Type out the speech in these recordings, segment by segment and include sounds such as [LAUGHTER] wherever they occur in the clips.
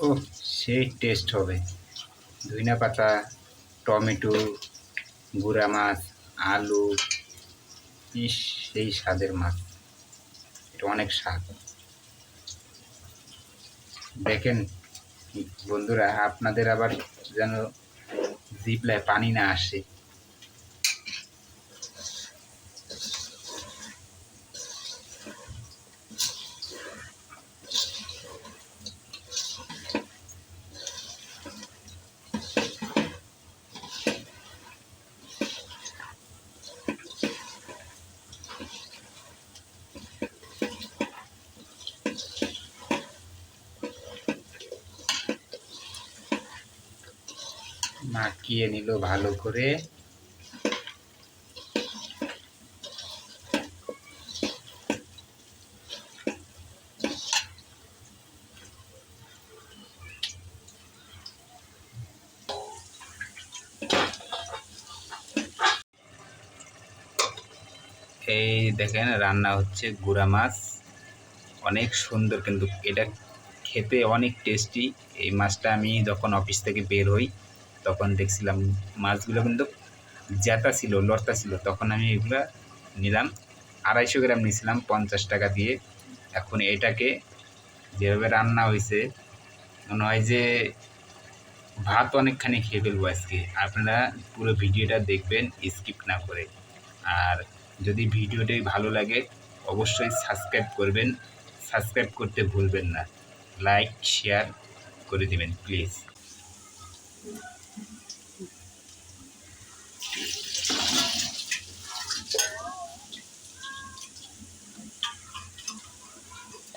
ও সেই টেস্ট হবে। ধইনা পাতা, টমেটো, গুঁড়া মাছ, আলু, ইস, সেই স্বাদের মাছ। এটা অনেক স্বাদ। দেখেন, বন্ধুরা, আপনাদের আবার যেন জিপলায় পানি না আসে। মাখিয়ে নিল ভালো করে। এই দেখেন, রান্না হচ্ছে গুড়া মাছ। অনেক সুন্দর কিন্তু এটা খেতে অনেক টেস্টি এই মাছটা আমি যখন অফিস থেকে বের হই তখন দেখছিলাম মাছগুলো কিন্তু জ্যাতা ছিল লড়তা ছিল। তখন আমি এগুলো নিলাম, আড়াইশো গ্রাম নিয়েছিলাম, পঞ্চাশ টাকা দিয়ে। এখন এটাকে যেভাবে রান্না হয়েছে, মনে হয় যে ভাত অনেকখানি খেয়ে ফেলব আজকে। আপনারা পুরো ভিডিওটা দেখবেন, স্কিপ না করে। আর যদি ভিডিওটি ভালো লাগে, অবশ্যই সাবস্ক্রাইব করবেন। সাবস্ক্রাইব করতে ভুলবেন না। লাইক, শেয়ার করে দেবেন, প্লিজ।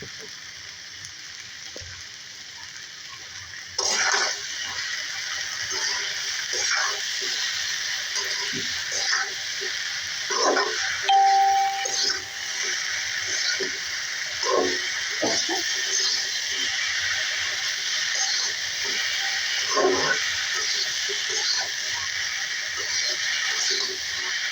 রান [LAUGHS] দিয়ে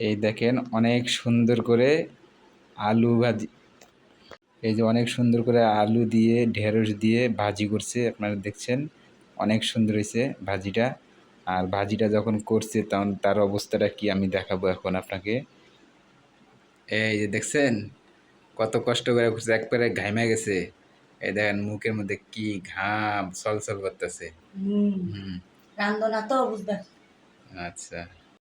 এই দেখেন অনেক সুন্দর করে আলু ভাজি। এই যে অনেক সুন্দর করে আলু দিয়ে ঢেঁড়স দিয়ে ভাজি করছে আপনারা দেখছেন? অনেক সুন্দর হয়েছে ভাজিটা। আর ভাজিটা যখন করছে তখন তার অবস্থাটা কি আমি দেখাবো এখন আপনাকে। এই যে দেখছেন? কত কষ্ট করে করছে একবারে ঘাইমা গেছে। এই দেখেন মুখের মধ্যে কি ঘাম সলসল করতেছে। আচ্ছা।